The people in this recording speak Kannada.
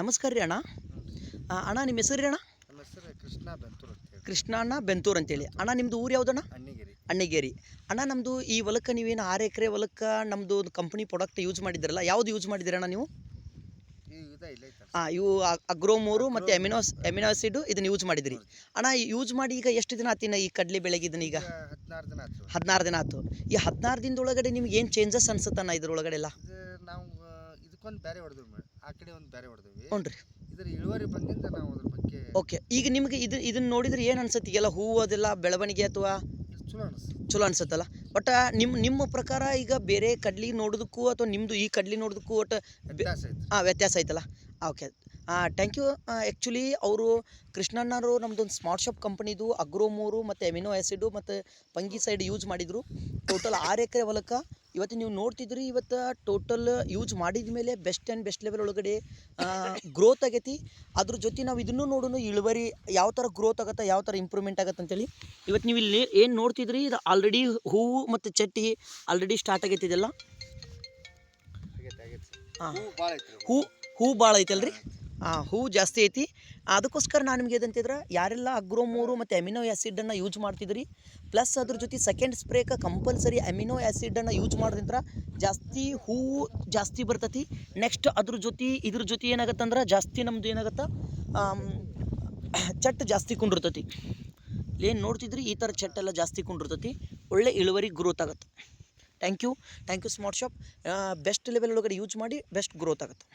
ನಮಸ್ಕಾರ ರೀ ಅಣ್ಣ. ಅಣ್ಣ ನಿಮ್ಮ ಹೆಸರು ರೀ ಅಣ್ಣ ಕೃಷ್ಣ ಬೆಂತೂರ್ ಅಂತ ಹೇಳಿ ಕೃಷ್ಣ ಅಣ್ಣ ಬೆಂತೂರ್ ಅಂತೇಳಿ. ಅಣ್ಣ ನಿಮ್ಮದು ಊರು ಯಾವುದಣ್ಣ ಅಣ್ಣಗೇರಿ. ಅಣ್ಣಿಗೇರಿ. ಅಣ್ಣ ನಮ್ಮದು ಈ ಹೊಲಕ್ಕೆ ನೀವೇನು ಆರು ಎಕರೆ ಹೊಲಕ್ಕೆ ನಮ್ಮದು ಒಂದು ಕಂಪ್ನಿ ಪ್ರಾಡಕ್ಟ್ ಯೂಸ್ ಮಾಡಿದ್ರಲ್ಲ ಯಾವುದು ಯೂಸ್ ಮಾಡಿದಿರ ಅಣ್ಣ ನೀವು? ಹಾಂ ಇವು ಅಗ್ರೋಮೋರು ಮತ್ತು ಎಮಿನೋಸ್ ಎಮಿನೋಸಿಡು ಇದನ್ನು ಯೂಸ್ ಮಾಡಿದ್ರಿ ಅಣ್ಣ ಯೂಸ್ ಮಾಡಿ ಈಗ ಎಷ್ಟು ದಿನ ಆತಿನ ಈ ಕಡಲೆ ಇದನ್ನ ಈಗ? ಹದಿನಾರು ದಿನ ಆಯ್ತು ಹದಿನಾರು ದಿನ ಆಯ್ತು ಈ ಹದಿನಾರು ದಿನದೊಳಗಡೆ ನಿಮ್ಗೆ ಏನು ಚೇಂಜಸ್ ಅನ್ಸುತ್ತಣ್ಣ ಇದ್ರೊಳಗಡೆ ಎಲ್ಲ ನಾವು ಇದಕ್ಕೊಂದು ಬೇರೆ ಹೊಡೆದ್ರು ಕಡೆ ಒಂದು ಬೇರೆ ಹೊಡೆದ್ವಿ. ಹ್ಞೂ ರೀ. ಇದ್ರ ಇಳುವರಿ ಬಂದಿಂದ ನಾವು ಅದ್ರ ಬಗ್ಗೆ ಓಕೆ ಈಗ ನಿಮ್ಗೆ ಇದು ಇದನ್ನ ನೋಡಿದ್ರೆ ಏನು ಅನ್ಸುತ್ತೆ? ಈಗೆಲ್ಲ ಹೂವು ಅದೆಲ್ಲ ಬೆಳವಣಿಗೆ ಅಥವಾ ಚಲೋ ಅನಿಸ್ತು ಚಲೋ ಅನ್ಸುತ್ತಲ್ಲ? ಬಟ್ ನಿಮ್ಮ ನಿಮ್ಮ ಪ್ರಕಾರ ಈಗ ಬೇರೆ ಕಡ್ಲಿ ನೋಡೋದಕ್ಕೂ ಅಥವಾ ನಿಮ್ಮದು ಈ ಕಡ್ಲಿ ನೋಡೋದಕ್ಕೂ ಒಟ್ಟು ವ್ಯತ್ಯಾಸ ಐತಿ ಹಾಂ ವ್ಯತ್ಯಾಸ ಐತಲ್ಲ? ಓಕೆ. ಥ್ಯಾಂಕ್ ಯು ಆ್ಯಕ್ಚುಲಿ ಅವರು ಕೃಷ್ಣಣ್ಣರು ನಮ್ಮದೊಂದು ಸ್ಮಾರ್ಟ್ ಶಾಪ್ ಕಂಪ್ನಿದು ಅಗ್ರೋಮೋರು ಮತ್ತು ಎಮಿನೋ ಆ್ಯಸಿಡು ಮತ್ತು ಪಂಗಿ ಸೈಡ್ ಯೂಸ್ ಮಾಡಿದರು. ಟೋಟಲ್ ಆರು ಎಕರೆ ಹೊಲಕ್ಕೆ ಇವತ್ತು ನೀವು ನೋಡ್ತಿದ್ರಿ ಇವತ್ತು ಟೋಟಲ್ ಯೂಸ್ ಮಾಡಿದ ಮೇಲೆ ಬೆಸ್ಟ್ ಆ್ಯಂಡ್ ಬೆಸ್ಟ್ ಲೆವೆಲ್ ಒಳಗಡೆ ಗ್ರೋತ್ ಆಗೈತಿ. ಅದ್ರ ಜೊತೆ ನಾವು ಇದನ್ನು ನೋಡೋಣ ಇಳುವರಿ ಯಾವ ಥರ ಗ್ರೋತ್ ಆಗತ್ತೆ ಯಾವ ಥರ ಇಂಪ್ರೂವ್ಮೆಂಟ್ ಆಗತ್ತೆ ಅಂತೇಳಿ ಇವತ್ತು ನೀವು ಇಲ್ಲಿ ಏನು ನೋಡ್ತಿದ್ರಿ ಇದು ಆಲ್ರೆಡಿ ಹೂವು ಮತ್ತು ಚಟ್ಟಿ ಆಲ್ರೆಡಿ ಸ್ಟಾರ್ಟ್ ಆಗೈತಿ ಇದೆಲ್ಲ ಆಗೈತೆ ಆಗೈತೆ ಸರ್. ಹಾಂ ಹೂ ಭಾಳ ಐತಲ್ರಿ? ಹಾಂ ಜಾಸ್ತಿ ಐತಿ. ಅದಕ್ಕೋಸ್ಕರ ನಾನು ನಿಮ್ಗೆ ಏನಂತಿದ್ರೆ ಯಾರೆಲ್ಲ ಅಗ್ರೋಮೋರು ಮತ್ತು ಅಮಿನೋ ಆ್ಯಸಿಡನ್ನು ಯೂಸ್ ಮಾಡ್ತಿದ್ರಿ ಪ್ಲಸ್ ಅದ್ರ ಜೊತೆ ಸೆಕೆಂಡ್ ಸ್ಪ್ರೇಕ ಕಂಪಲ್ಸರಿ ಅಮಿನೋ ಆ್ಯಸಿಡನ್ನು ಯೂಸ್ ಮಾಡೋದ್ರಿಂದ ಜಾಸ್ತಿ ಹೂವು ಜಾಸ್ತಿ ಬರ್ತತಿ. ನೆಕ್ಸ್ಟ್ ಅದ್ರ ಜೊತೆ, ಇದ್ರ ಜೊತೆ ಏನಾಗತ್ತಂದ್ರೆ ಜಾಸ್ತಿ ನಮ್ಮದು ಏನಾಗತ್ತೆ? ಚಟ್ ಜಾಸ್ತಿ ಕುಂಡಿರ್ತತಿ. ಏನು ನೋಡ್ತಿದ್ರಿ, ಈ ಥರ ಚಟ್ಟೆಲ್ಲ ಜಾಸ್ತಿ ಕುಂಡಿರ್ತತಿ. ಒಳ್ಳೆ ಇಳುವರಿ ಗ್ರೋತ್ ಆಗುತ್ತೆ. Thank you thank you smart shop best level ಒಳಗಡೆ ಯೂಸ್ ಮಾಡಿ ಬೆಸ್ಟ್ ಗ್ರೋತ್ ಆಗುತ್ತೆ.